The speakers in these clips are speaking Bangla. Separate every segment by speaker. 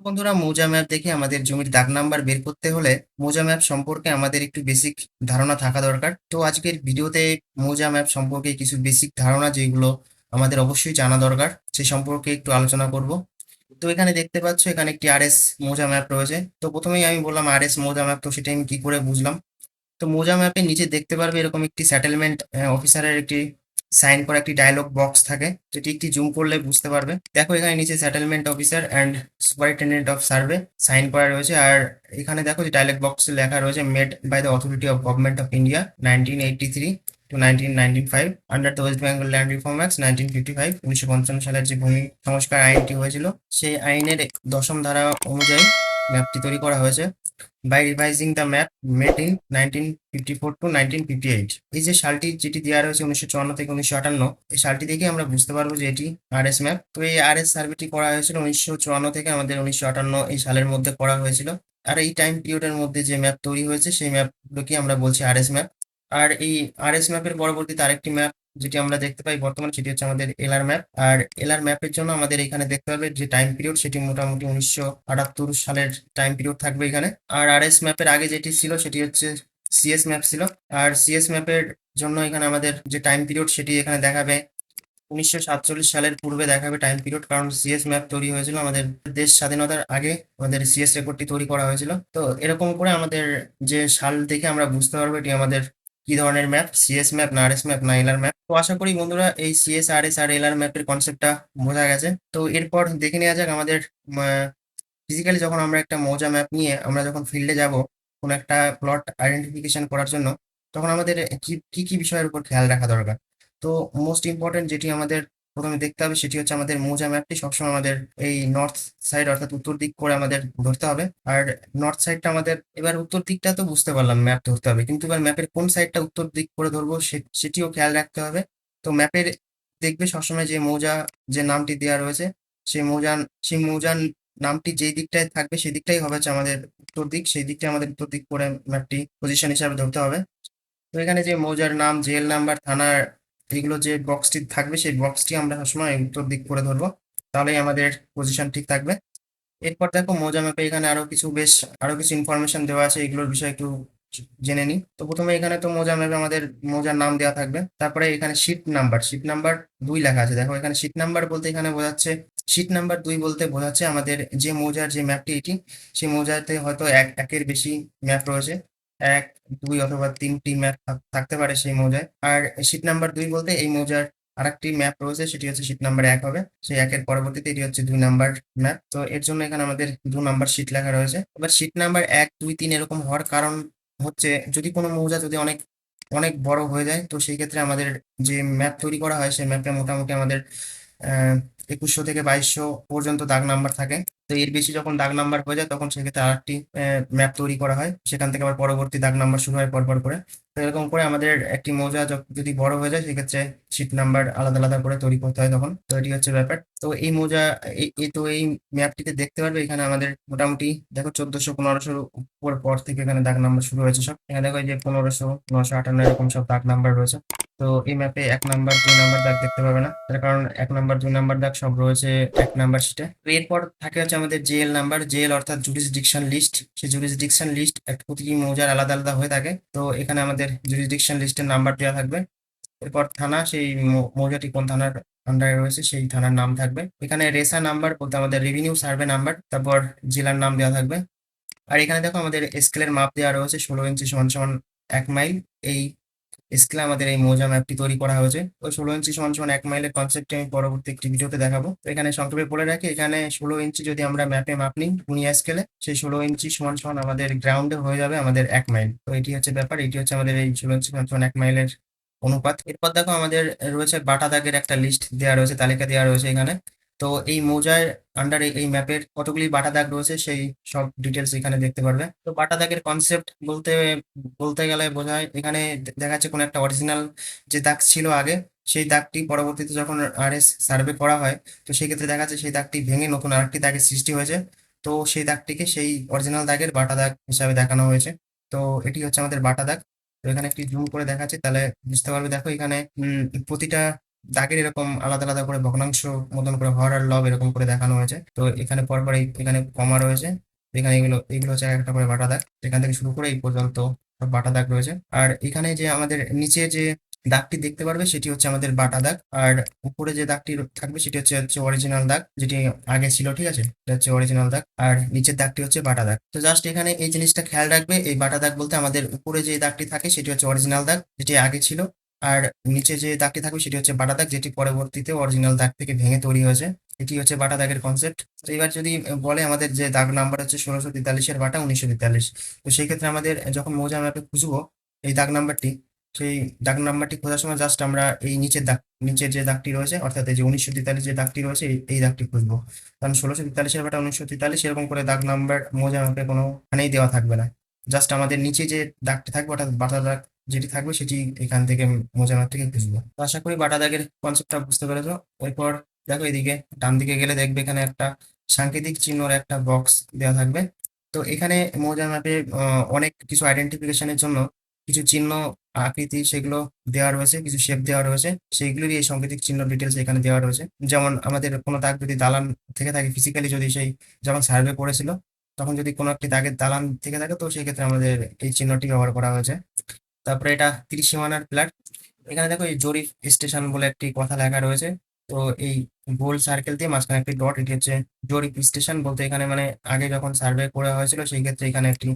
Speaker 1: বন্ধুরা, মৌজা ম্যাপ দেখে আমাদের জমির দাগ নাম্বার বের করতে হলে মৌজা ম্যাপ সম্পর্কে আমাদের একটু বেসিক ধারণা থাকা দরকার। তো আজকের ভিডিওতে মৌজা ম্যাপ সম্পর্কে কিছু বেসিক ধারণা যেগুলো আমাদের অবশ্যই জানা দরকার, সে সম্পর্কে একটু আলোচনা করব। তো এখানে দেখতে পাচ্ছ, এখানে একটি আর এস মৌজা ম্যাপ রয়েছে। তো প্রথমেই আমি বললাম আর এস মৌজা ম্যাপ, তো সেটা আমি কি করে বুঝলাম? তো মৌজা ম্যাপের নিচে দেখতে পারবে এরকম একটি সেটেলমেন্ট অফিসারের একটি সাইন করা একটি ডায়লগ বক্স থাকে, যেটি একটি জুম করলে বুঝতে পারবে। দেখো এখানে নিচে settlement officer and superintendent of survey sign করা রয়েছে। আর এখানে দেখো যে ডায়লগ বক্সে লেখা রয়েছে made by the authority of government of India eighty three to nineteen nineteen five under West Bengal land reform fifty five পঞ্চান্ন সালের যে ভূমি সংস্কার আইনটি হয়েছিল, সেই আইনের দশম ধারা অনুযায়ী ম্যাপটি তৈরি করা হয়েছে by revising the map made in nineteen fifty four to nineteen fifty eight এই যে সালটি যেটি দেওয়া রয়েছে উনিশশো চুয়ান্ন থেকে উনিশশো আটান্ন, এই সালটি দেখে আমরা বুঝতে পারব যে এটি আর এস ম্যাপ তো এই আর এস সার্ভেটি করা হয়েছিল উনিশশো চুয়ান্ন থেকে আমাদের উনিশশো আটান্ন এই সালের মধ্যে করা হয়েছিল। আর এই টাইম পিরিয়ডের মধ্যে যে ম্যাপ তৈরি হয়েছে, সেই ম্যাপগুলোকে আমরা বলছি আর এস ম্যাপ আর এই আর এস ম্যাপের পরবর্তীতে আরেকটি ম্যাপ যেটি আমরা দেখতে পাই বর্তমানে, সেটি হচ্ছে আমাদের এলআর ম্যাপ আর এলআর ম্যাপের জন্য আমাদের এখানে দেখতে পাবে যে টাইম পিরিয়ড সেটি মোটামুটি উনিশশো আটাত্তর সালের টাইম পিরিয়ড থাকবে এখানে। আর আর এস ম্যাপের আগে যেটি ছিল, সেটি হচ্ছে সিএস ম্যাপ ছিল। আর সিএস ম্যাপের জন্য এখানে আমাদের যে টাইম পিরিয়ড সেটি এখানে দেখাবে উনিশশো সাতচল্লিশ সালের পূর্বে দেখাবে টাইম পিরিয়ড কারণ সিএস ম্যাপ তৈরি হয়েছিল আমাদের দেশ স্বাধীনতার আগে, আমাদের সিএস রেকর্ডটি তৈরি করা হয়েছিল। তো এরকম করে আমাদের যে সাল দেখে আমরা বুঝতে পারব, এটি আমাদের কি ধরনের ম্যাপ সিএস ম্যাপ না আরএস ম্যাপ না এলআর ম্যাপ তো আশা করি বন্ধুরা এই সিএস আর এস আর এলআর ম্যাপের কনসেপ্টটা বোঝা গেছে। তো এরপর দেখে নেওয়া যাক আমাদের ফিজিক্যালি যখন আমরা একটা মৌজা ম্যাপ নিয়ে আমরা যখন ফিল্ডে যাব, কোনো একটা প্লট আইডেন্টিফিকেশন করার জন্য, তখন আমাদের কি কি বিষয়ের উপর খেয়াল রাখা দরকার? তো মোস্ট ইম্পর্টেন্ট যেটি আমাদের প্রথমে দেখতে হবে সেটি হচ্ছে আমাদের মৌজা ম্যাপটি। সবসময় আমাদের এই নর্থ সাইড অর্থাৎ উত্তর দিক করে আমাদের ধরতে হবে। আর নর্থ সাইডটা আমাদের, এবার উত্তর দিকটা তো বুঝতে পারলাম ম্যাপ ধরতে হবে। কিন্তু এবার ম্যাপের কোন সাইডটা উত্তর দিক করে ধরবো সেটিও খেয়াল রাখতে হবে। তো ম্যাপের দেখবে সবসময় যে মৌজা যে নামটি দেওয়া রয়েছে, সেই মৌজা সেই মৌজার নামটি যেই দিকটায় থাকবে সেই দিকটাই হবে আমাদের উত্তর দিক। সেই দিকটা আমাদের উত্তর দিক করে ম্যাপটি পজিশন হিসাবে ধরতে হবে। তো এখানে যে মৌজার নাম জেল নাম্বার থানার এগুলো যে বক্সটি থাকবে, সেই বক্সটি আমরা সবসময় উত্তর দিক করে ধরবো। তাহলেই আমাদের পজিশন ঠিক থাকবে। এরপর দেখো, মৌজা ম্যাপে এখানে আরও কিছু বেশ, আরও কিছু ইনফরমেশন দেওয়া আছে, এগুলোর বিষয়ে একটু জেনে নিই। তো প্রথমে এখানে তো মৌজা ম্যাপে আমাদের মৌজার নাম দেওয়া থাকবে। তারপরে এখানে শিট নাম্বার শিট নাম্বার দুই লেখা আছে। দেখো, এখানে শিট নাম্বার বলতে এখানে বোঝাচ্ছে শিট নাম্বার দুই বলতে বোঝাচ্ছে আমাদের যে মোজার যে ম্যাপটি এটি, সেই মোজাতে হয়তো এক, একের বেশি ম্যাপ রয়েছে। এক, দুই অথবা তিনটি ম্যাপ থাকতে পারে সেই মৌজায়। আর শিট নাম্বার দুই বলতে এই মৌজার আরেকটি ম্যাপ রয়েছে, সেটি হচ্ছে শিট নাম্বার এক হবে। সেই একের পরবর্তীতে এটি হচ্ছে দুই নাম্বার ম্যাপ তো এর জন্য এখানে আমাদের দু নাম্বার শিট লেখা রয়েছে। এবার শিট নাম্বার এক, দুই, তিন এরকম হওয়ার কারণ হচ্ছে যদি কোনো মৌজা যদি অনেক অনেক বড় হয়ে যায়, তো সেই ক্ষেত্রে আমাদের যে ম্যাপ তৈরি করা হয়, সেই ম্যাপে মোটামুটি আমাদের একুশশো থেকে বাইশশো পর্যন্ত দাগ নাম্বার থাকে। তো এর বেশি যখন দাগ নাম্বার হয়ে যায়, তখন সেক্ষেত্রে আরেকটি ম্যাপ তৈরি করা হয়। সেখান থেকে আবার পরবর্তী দাগ নাম্বার শুরু হয় পরপর করে। তো এরকম করে আমাদের একটি মৌজা যদি বড় হয়ে যায়, সেক্ষেত্রে সিট নাম্বার আলাদা আলাদা করে তৈরি করতে হয় তখন। তো এটি হচ্ছে ব্যাপার। তো এই মৌজা, এই তো এই ম্যাপটিতে দেখতে পারবে, এখানে আমাদের মোটামুটি দেখো চোদ্দশো পনেরোশোর উপর পর থেকে এখানে দাগ নাম্বার শুরু হয়েছে সব। এখানে দেখো যে পনেরোশো নশো আটান্ন এরকম সব দাগ নাম্বার রয়েছে। তো এই ম্যাপে এক নাম্বার, দুই নাম্বার দাগ দেখতে পাবে না। তার কারণ এক নাম্বার, দুই নাম্বার দাগ সব রয়েছে এক নাম্বার শিটে এরপর থাকে হচ্ছে আমাদের জেএল নাম্বার জেএল অর্থাৎ জুরিসডিকশন লিস্ট সেই জুরিসডিকশন লিস্ট একটা প্রতিটি মৌজার আলাদা আলাদা হয়ে থাকে। তো এখানে আমাদের জুরিসডিকশন লিস্টের নাম্বার দেওয়া থাকবে। এরপর থানা, সেই মৌজাটি কোন থানার আন্ডারে রয়েছে, সেই থানার নাম থাকবে। এখানে রেসা নাম্বার বলতে আমাদের রেভিনিউ সার্ভে নাম্বার তারপর জেলার নাম দেওয়া থাকবে। আর এখানে দেখো আমাদের স্কেলের মাপ দেওয়া রয়েছে, ষোলো ইঞ্চি সমান সমান এক মাইল এই স্কেলে আমাদের এই মৌজা ম্যাপটি তৈরি করা হয়েছে। ওই ষোলো ইঞ্চি সমান সমান এক মাইলের কনসেপ্টটি আমি পরবর্তী একটি ভিডিওতে দেখাবো। তো এখানে সংক্ষেপে বলে রাখি, এখানে ষোলো ইঞ্চি যদি আমরা ম্যাপে মাপ নিই বুনিয়া স্কেলে সেই ষোলো ইঞ্চি সমান সমান আমাদের গ্রাউন্ডে হয়ে যাবে আমাদের এক মাইল তো এটি হচ্ছে ব্যাপার, এটি হচ্ছে আমাদের এই ষোলো ইঞ্চি সমান সমান এক মাইলের অনুপাত। এরপর দেখো আমাদের রয়েছে বাটা দাগের একটা লিস্ট দেওয়া রয়েছে, তালিকা দেওয়া রয়েছে এখানে। তো এই মৌজার আন্ডারে এই ম্যাপের কতগুলি বাটা দাগ রয়েছে সেই সব ডিটেলস এখানে দেখতে পারবে। তো বাটা দাগের কনসেপ্ট বলতে বলতে গেলে বোঝায় এখানে দেখা যাচ্ছে কোনো একটা অরিজিনাল যে দাগ ছিল আগে, সেই দাগটি পরবর্তীতে যখন আর এস সার্ভে করা হয়, তো সেই ক্ষেত্রে দেখা যাচ্ছে সেই দাগটি ভেঙে নতুন আরেকটি দাগের সৃষ্টি হয়েছে। তো সেই দাগটিকে সেই অরিজিনাল দাগের বাটা দাগ হিসাবে দেখানো হয়েছে। তো এটি হচ্ছে আমাদের বাটা দাগ। তো এখানে একটি জুম করে দেখাচ্ছে, তাহলে বুঝতে পারবে। দেখো এখানে প্রতিটা দাগের এরকম আলাদা আলাদা করে ভগ্নাংশ মতন করে হর আর লব এরকম করে দেখানো হয়েছে। তো এখানে পরপর এখানে কমা রয়েছে। এখানে এগুলো এগুলো হচ্ছে একটা করে বাটা দাগ। এখান থেকে শুরু করে এই পর্যন্ত বাটা দাগ রয়েছে। আর এখানে যে আমাদের নিচে যে দাগটি দেখতে পারবে সেটি হচ্ছে আমাদের বাটা দাগ। আর উপরে যে দাগটি থাকবে সেটি হচ্ছে হচ্ছে অরিজিনাল দাগ, যেটি আগে ছিল, ঠিক আছে? এটা হচ্ছে অরিজিনাল দাগ। আর নিচের দাগটি হচ্ছে বাটা দাগ। তো জাস্ট এখানে এই জিনিসটা খেয়াল রাখবে। এই বাটা দাগ বলতে আমাদের উপরে যে দাগটি থাকে সেটি হচ্ছে অরিজিনাল দাগ, যেটি আগে ছিল। আর নিচে যে দাগটি থাকবে সেটি হচ্ছে বাটা দাগ, যেটি পরবর্তীতে অরিজিনাল দাগ থেকে ভেঙে তৈরি হয়েছে। এটি হচ্ছে বাটা দাগের কনসেপ্ট তো এবার যদি বলে আমাদের যে দাগ নাম্বার হচ্ছে ষোলোশো তেতাল্লিশের বাটা উনিশশো তেতাল্লিশ। তো সেই ক্ষেত্রে আমাদের যখন মৌজা ম্যাপে খুঁজবো এই দাগ নাম্বারটি সেই দাগ নাম্বারটি খোঁজার সময় জাস্ট আমরা এই নিচের দাগ, নিচের যে দাগটি রয়েছে, অর্থাৎ এই যে উনিশশো তেতাল্লিশ যে দাগটি রয়েছে, এই- দাগটি খুঁজবো। কারণ ষোলোশো তেতাল্লিশের বাটা উনিশশো তেতাল্লিশ, এরকম করে দাগ নাম্বার মৌজা ম্যাপে কোনোখানেই দেওয়া থাকবে না। জাস্ট আমাদের নিচে যে দাগটি থাকবে, অর্থাৎ বাটা দাগ যেটি থাকবে সেটি এখান থেকে মৌজা ম্যাপ থেকে খুঁজবো তো আশা করি বাটা দাগের কনসেপ্টটা বুঝতে পেরেছ। এরপর দেখো এদিকে ডান দিকে গেলে দেখবে এখানে একটা সাংকেতিক চিহ্নর একটা বক্স দেওয়া থাকবে। তো এখানে মৌজা ম্যাপে অনেক কিছু আইডেন্টিফিকেশনের জন্য কিছু চিহ্ন, আকৃতি সেগুলো দেওয়া রয়েছে, কিছু শেপ দেওয়া রয়েছে। সেইগুলোরই এই সাংকেতিক চিহ্ন ডিটেলস এখানে দেওয়া রয়েছে। যেমন আমাদের কোনো দাগ যদি দালান থেকে থাকে ফিজিক্যালি যদি সেই যেমন সার্ভে করেছিল, তখন যদি কোনো একটি দাগের দালান থেকে থাকে, তো সেই ক্ষেত্রে আমাদের এই চিহ্নটি ব্যবহার করা হয়েছে। তারপরে এটা ত্রিসীমানার প্লাট। এখানে দেখো এই জরিপ স্টেশন বলে একটি কথা লেখা রয়েছে। তো এই গোল সার্কেল দিয়ে মাঝখানে একটি ডট এটি হচ্ছে জরিপ স্টেশন বলতে এখানে মানে আগে যখন সার্ভে করা হয়েছিল সেই ক্ষেত্রে এখানে একটি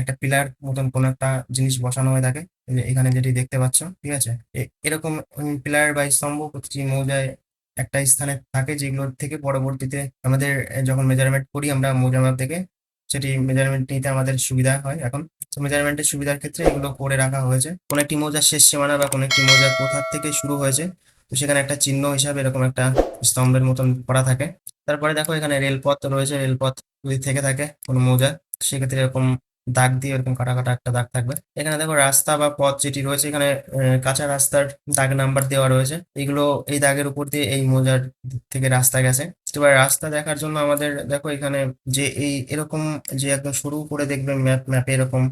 Speaker 1: একটা পিলার মতন কোনো একটা জিনিস বসানো হয়ে থাকে। এখানে যেটি দেখতে পাচ্ছ, ঠিক আছে? এরকম পিলার বা স্তম্ভ প্রতিটি মৌজায় একটা স্থানে থাকে যেগুলো থেকে পরবর্তীতে আমাদের যখন মেজারমেন্ট করি আমরা মৌজা ম্যাপ থেকে সেটি মেজারমেন্ট নিতে আমাদের সুবিধা হয় এখন। তো মেজারমেন্টের সুবিধার ক্ষেত্রে এগুলো করে রাখা হয়েছে। কোন একটি মৌজার শেষ সীমানা বা কোন একটি মৌজার কোথা থেকে শুরু হয়েছে, তো সেখানে একটা চিহ্ন হিসাবে এরকম একটা স্তম্ভের মতন করা থাকে। তারপরে দেখো এখানে রেলপথ রয়েছে, রেলপথ যদি থেকে থাকে কোনো মৌজা সেক্ষেত্রে এরকম দাগ দিয়ে এরকম কাটা কাটা একটা দাগ থাকবে। এখানে দেখো রাস্তা বা পথ যেটি রয়েছে, এখানে কাঁচা রাস্তার দাগ নাম্বার দেওয়া রয়েছে। এগুলো এই দাগের উপর দিয়ে এই মৌজার থেকে রাস্তা গেছে। এবার রাস্তা দেখার জন্য আমাদের, দেখো এখানে যে এই এরকম যে একদম শুরু করে দেখবে ম্যাপ, ম্যাপে এরকম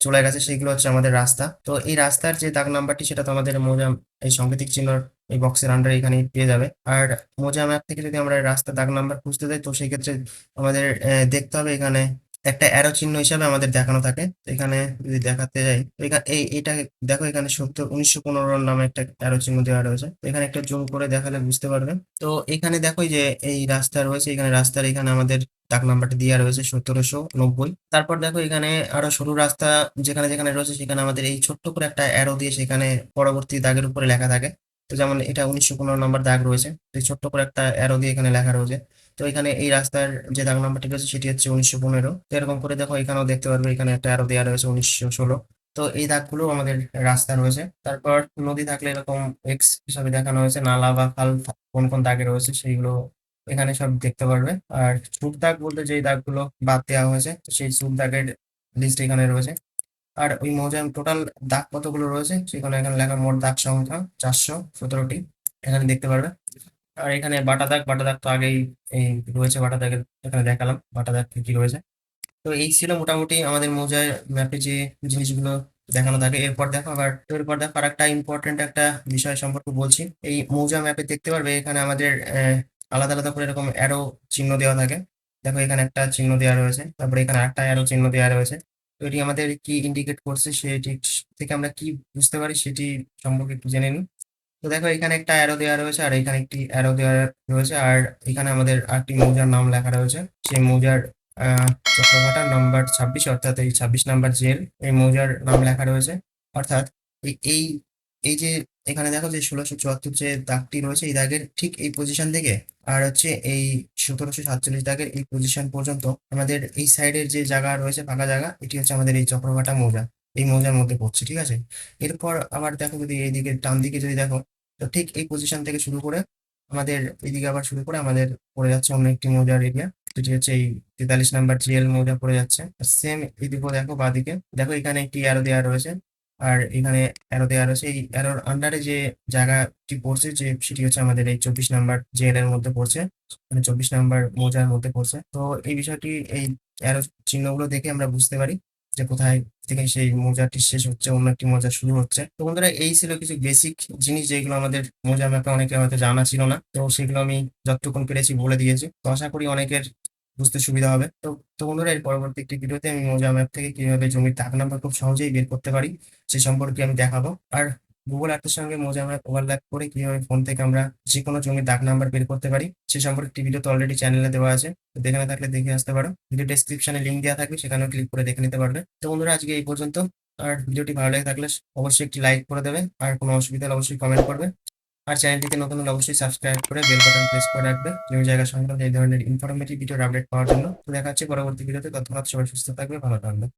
Speaker 1: চলে গেছে, সেগুলো হচ্ছে আমাদের রাস্তা। তো এই রাস্তার যে দাগ নাম্বারটি, সেটা তো আমাদের মোজা এই সাংকেতিক চিহ্ন এই বক্সের আন্ডারে এখানে পেয়ে যাবে। আর মোজা ম্যাপ থেকে যদি আমরা রাস্তা দাগ নাম্বার খুঁজতে যাই, তো সেই ক্ষেত্রে আমাদের দেখতে হবে এখানে একটা অ্যারো চিহ্ন হিসাবে আমাদের দেখানো থাকে। এখানে যদি দেখাতে যাই এখানে এই এটা দেখো এখানে সত্তর উনিশশো পনেরো নামে একটা অ্যারো চিহ্ন দেওয়া রয়েছে। এখানে একটা জুম করে দেখালে বুঝতে পারবে। তো এখানে দেখো যে, এই রাস্তা রয়েছে, এখানে রাস্তার এখানে আমাদের ডাক নাম্বারটা দেওয়া রয়েছে সতেরোশো নব্বই। তারপর দেখো এখানে আরও সরু রাস্তা যেখানে যেখানে রয়েছে, সেখানে আমাদের এই ছোট্ট করে একটা অ্যারো দিয়ে সেখানে পরবর্তী দাগের উপরে লেখা থাকে। তো যেমন এটা উনিশশো পনেরো নম্বর দাগ রয়েছে এই ছোট্ট করে একটা অ্যারো দিয়ে এখানে লেখা রয়েছে। তো এখানে এই রাস্তার যে দাগ নাম্বারটি রয়েছে সেটি হচ্ছে উনিশশো পনেরো। তো এরকম করে দেখো, এখানেও দেখতে পারবে, এখানে একটা আরও দেওয়া রয়েছে উনিশশো ষোলো। তো এই দাগগুলো আমাদের রাস্তা রয়েছে। তারপর নদী থাকলে এরকম এক্স হিসাবে দেখানো হয়েছে, নালা বা খাল কোন কোন দাগে রয়েছে সেইগুলো এখানে সব দেখতে পারবে। আর চুপ দাগ বলতে যে দাগগুলো বাদ দেওয়া হয়েছে সেই চুপ দাগের লিস্ট এখানে রয়েছে। আর ওই মৌজার টোটাল দাগ কতগুলো রয়েছে সেখানে এখানে লেখা মোট দাগ সংখ্যা চারশো সতেরোটি। এখানে দেখতে পারবে। আর এখানে বাটা দাগ বাটা দাগ তো আগেই এই রয়েছে বাটা দাগের এখানে দেখালাম বাটা দাগ কি রয়েছে। তো এই ছিল মোটামুটি আমাদের মৌজার ম্যাপে যে জিনিসগুলো দেখানো থাকে। এরপর দেখো আবার, এরপর দেখো আর একটা ইম্পর্টেন্ট একটা বিষয় সম্পর্কে বলছি। এই মৌজা ম্যাপে দেখতে পারবে, এখানে আমাদের আলাদা আলাদা করে এরকম অ্যারো চিহ্ন দেওয়া থাকে। দেখো এখানে একটা চিহ্ন দেওয়া রয়েছে, তারপরে এখানে একটা অ্যারো চিহ্ন দেওয়া রয়েছে। তো এটি আমাদের কি ইন্ডিকেট করছে, সেটি থেকে আমরা কি বুঝতে পারি, সেটি সম্পর্কে একটু জেনে নিই। তো দেখো, এখানে একটা অ্যারো দেওয়া রয়েছে আর এখানে একটি অ্যারো দেওয়া রয়েছে। আর এখানে আমাদের আরেকটি মৌজার নাম লেখা রয়েছে। সেই মৌজার, আহ, চক্রভাটা নাম্বার ছাব্বিশ, অর্থাৎ এই ছাব্বিশ নাম্বার জেল এই মৌজার নাম লেখা রয়েছে। অর্থাৎ এই এই যে এখানে দেখো যে ষোলোশো চুয়াত্তর যে দাগটি রয়েছে এই দাগের ঠিক এই পজিশন থেকে আর হচ্ছে এই সতেরোশো সাতচল্লিশ দাগের এই পজিশন পর্যন্ত আমাদের এই সাইডের যে জায়গা রয়েছে, ফাঁকা জায়গা, এটি হচ্ছে আমাদের এই চক্রভাটা মৌজা। এই মৌজার মধ্যে পড়ছে, ঠিক আছে? এরপর আবার দেখো যদি এইদিকে ডান দিকে যদি দেখো তো ঠিক এই পজিশন থেকে শুরু করে আমাদের এদিকে আবার শুরু করে আমাদের পড়ে যাচ্ছে অন্য একটি মৌজার এরিয়া যেটি হচ্ছে এই তেতাল্লিশ নাম্বার জিএল মৌজা পড়ে যাচ্ছে। সেম এদিকেও দেখো, বাদিকে। দেখো, এখানে একটি অ্যারো দেওয়া রয়েছে। আর এখানে অ্যারো দেওয়া রয়েছে। এই অ্যারোর আন্ডারে যে জায়গাটি পড়ছে, যে সেটি হচ্ছে আমাদের এই চব্বিশ নাম্বার জেল এর মধ্যে পড়ছে। মানে চব্বিশ নাম্বার মৌজার মধ্যে পড়ছে। তো এই বিষয়টি, এই অ্যারো চিহ্নগুলো দেখে আমরা বুঝতে পারি। যে কোথায় থেকে সেই মোজাটি শেষ হচ্ছে, অন্য একটি মোজা শুরু হচ্ছে। তো বন্ধুরা, এই ছিল কিছু বেসিক জিনিস যেগুলো আমাদের মোজা ম্যাপে অনেকে হয়তো জানা ছিল না। তো সেগুলো আমি যতটুকুন পেরেছি বলে দিয়েছি। তো আশা করি অনেকের বুঝতে সুবিধা হবে। তো তো বন্ধুরা, এর পরবর্তী একটি ভিডিওতে আমি মোজা ম্যাপ থেকে কীভাবে জমির তাক নাম্বার খুব সহজেই বের করতে পারি সে সম্পর্কে আমি দেখাবো। আর গুগল আর্থের সঙ্গে মৌজা ম্যাপ ওভারল্যাপ করে কীভাবে ফোন থেকে আমরা যে কোনো জমির দাগ নাম্বার বের করতে পারি, সে সম্পর্কে একটি ভিডিও তো অলরেডি চ্যানেলে দেওয়া আছে। তো দেখে না থাকলে দেখে আসতে পারো। ভিডিও ডেসক্রিপশনে লিঙ্ক দেওয়া থাকবে, সেখানেও ক্লিক করে দেখে নিতে পারবে। তো বন্ধুরা, আজকে এই পর্যন্ত। আর ভিডিওটি ভালো লেগে থাকলে অবশ্যই একটি লাইক করে দেবে আর কোনো অসুবিধা হলে অবশ্যই কমেন্ট করবে আর চ্যানেলটিকে নতুন হলে অবশ্যই সাবস্ক্রাইব করে বেল বাটন প্রেস করে রাখবে। জমি জায়গা সংক্রান্ত এই ধরনের ইনফরমেটিভ ভিডিওর আপডেট পাওয়ার জন্য। দেখা হচ্ছে পরবর্তী ভিডিওতে ততক্ষণ সবাই সুস্থ থাকবে, ভালো থাকবে